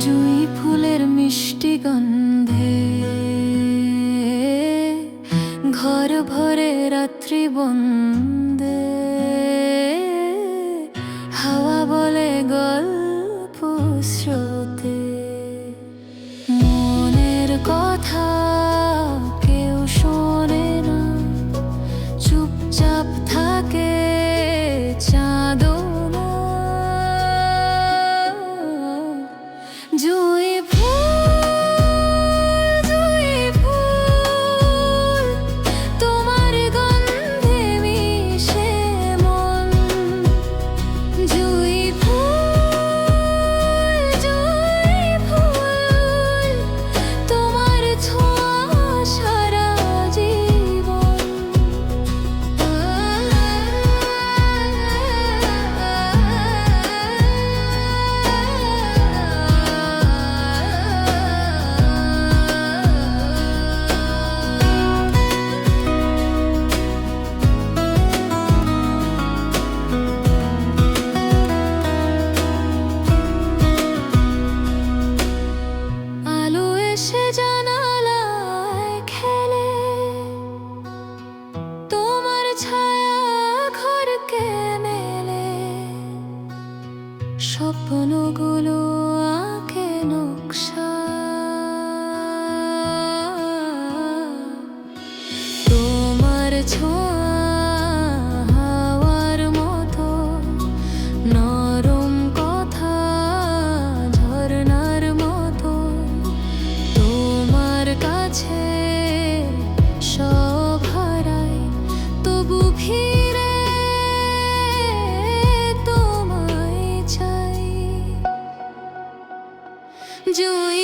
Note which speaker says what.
Speaker 1: জুই ফুলের মিষ্টি গন্ধে। ঘর ভরে রাত্রি বন্দে। হাওয়ার মতো নরম কথা মতো তোমার কাছে তবু তোমায় চাই। জুই